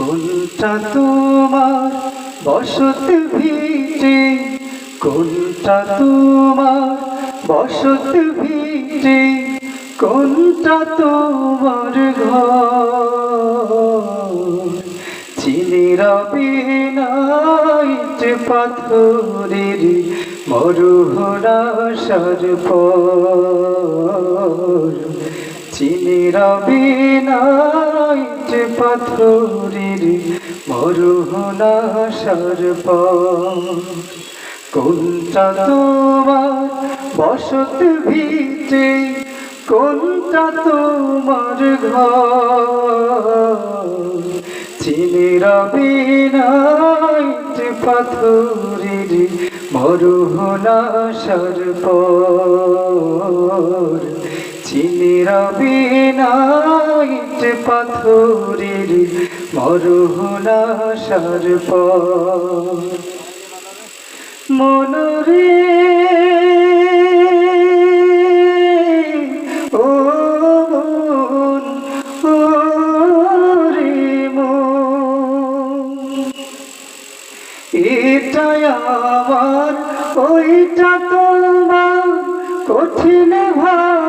কোনটা তোমার বসত ভিটে কোনটা তোমার বসত ভিটে কোনটা তোমার ঘর? চিনি রবি নাইট পাথরের মরুহরা সর্পর চিনি রবি পাথরের মরুহরা সর্পর কোনটা তোমার বসত ভিটে কোনটা তোমার ঘর। চিনি পাথরের মরুহনা সর্পর চিনি রবি নাইট পাথরের মরুহনা সর্পর মনরে ও মন, ও রে এটাই আমার, ওইটা তোমার কঠিন ভাগা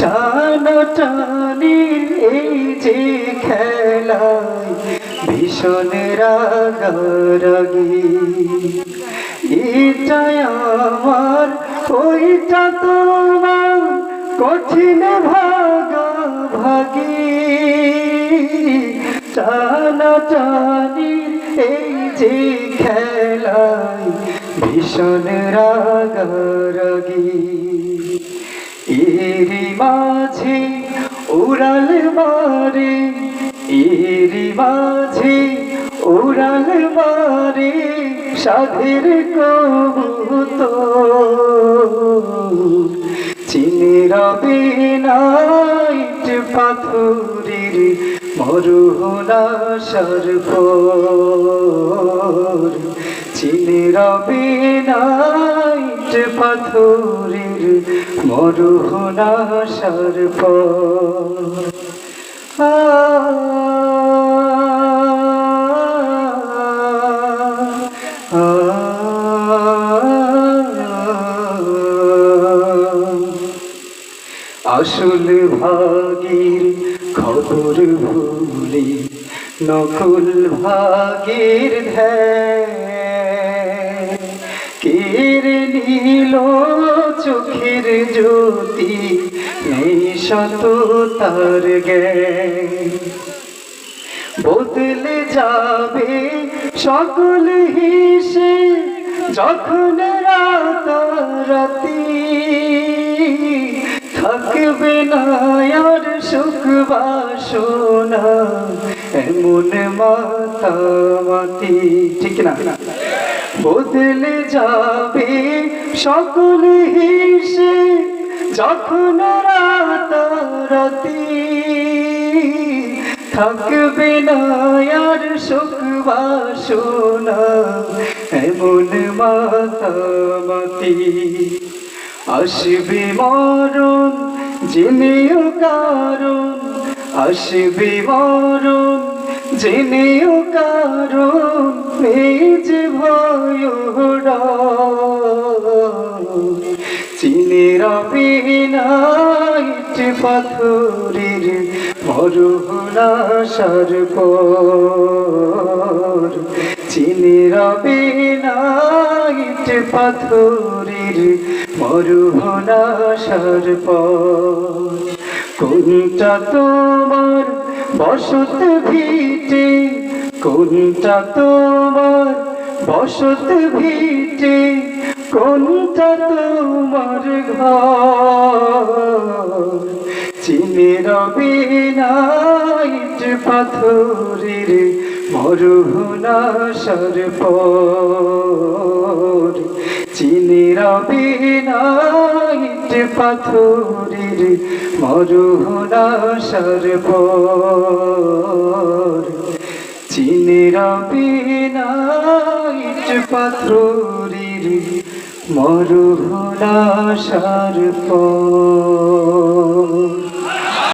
টানা টানি এই যে খেলায় ভীষণ রাগারাগি। এটাই আমার, ওইটা তোমার কঠিন ভাগা ভাগি টানা টানি এই যে খেলায় ভীষণ রাগারাগি। এরি মাঝে উড়াল মারে এরি মাঝে উড়াল মারে সাধের কবুত চিনি রবে নাইট পাথরের মরুহনা সর্পর। চিনি রবে নাইট পাথরের মরুহনা সর্পর আ। আসল ভাগের খবর ভুলি নকল ভাগের ধ্যান। নিল চোখের জ্যোতি নেই শত তার বদলে যাবে সকল হিসে, যখন রাতারাতি। থাকবে না আর সুখ বাসনা, এমন মাতামাতি। ঠিক না বদলে যাবে সকল হিসে যখন রাতারাতি। থাকবে না আর সুখ বাসনা, এমন মাতামাতি আসবে মরণ, জেনেও কারণ, আসবে মরণ জেনেও কারণ এই যে ভয় চিনে রবি নাইট পাথরের মরুহনা সর্পর চিনে রবি নাইট পাথরের মরুহনা সর্পর কোনটা তোমার বসত ভিটে, কোনটা তোমার? বসত ভিটে, কোনটা তোমার ঘর? চিনে নাইট পাথরের মরুহনা সর্পর চিনি রবি নাইট পাথরের মরুহনা সর্ব চিনের বিনা পাথুরির পাথরের মরুহনা সর্পর